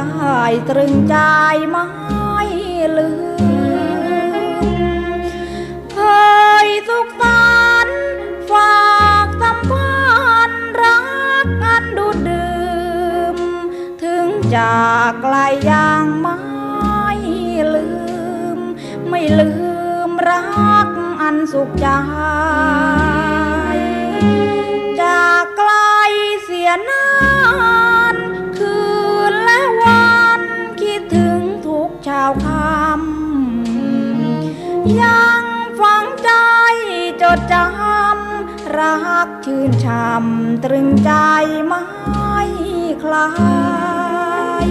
ต้ตรึงใจไม่ลืมเคยสุขสันฝากสัมพันธ์รักอันดูดดื่ม ถึงจากไกลยังไม่ลืม ไม่ลืมรักอันสุขใจ ยังฝังใจจดจำรักชื่นช่ำตรึงใจไม่คลาย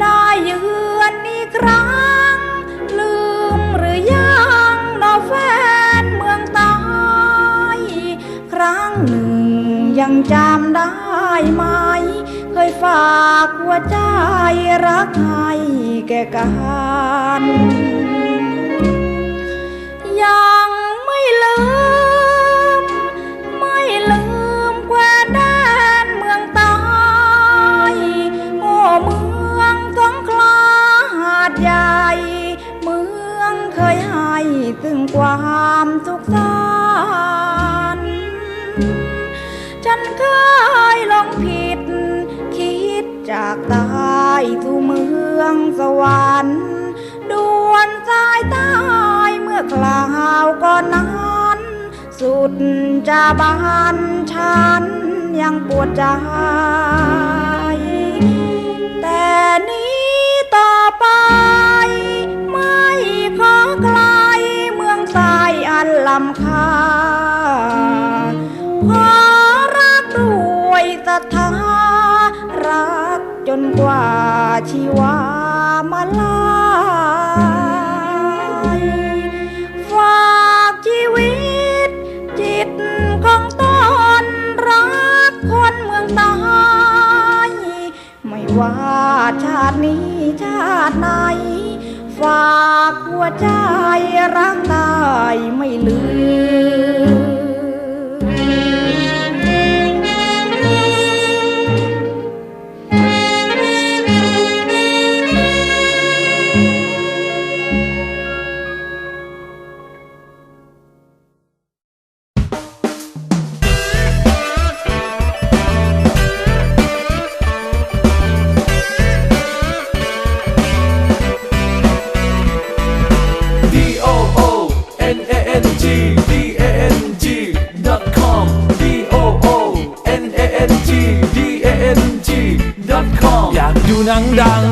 ได้ยือนอีกครั้ง ลืมหรือยังนอแฟนเมืองใต้ครั้งหนึ่งยังจำได้ไหม เคยฝากหัวใจรักให้แก่กัน ยังไม่ลืม ไม่ลืมแควนแดนเมืองใต้โอ้เมืองสงขลาหาดใหญ่ เมืองเคยให้ซึ่งความสุขสันต์ฉันเคยหลงผิด คิดจากใต้สู่เมืองสวรรค์ดวนสายต้เมื่อ คราวก่อนนั้นสุดจะบานฉันยังปวดใจ แต่นี้ต่อไป ไม่ขอไกลเมืองทรายอันลำคาขอรักด้วยศรัทธารักจนกว่าชีวามาลา นี้ชาติไหน ฝากหัวใจรัก G D A N G dot com D O O N A N G D A N G dot com อยากดูหนังดัง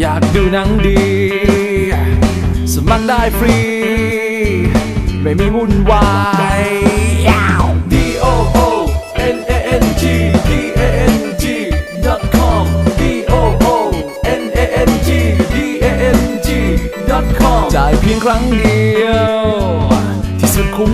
อยากดูหนังดี สมัครได้ฟรี ไม่มีวุ่นวาย D O O N A N G D A N G dot com D O O N A N G D A N G dot com จ่ายเพียงครั้งเดียวสุด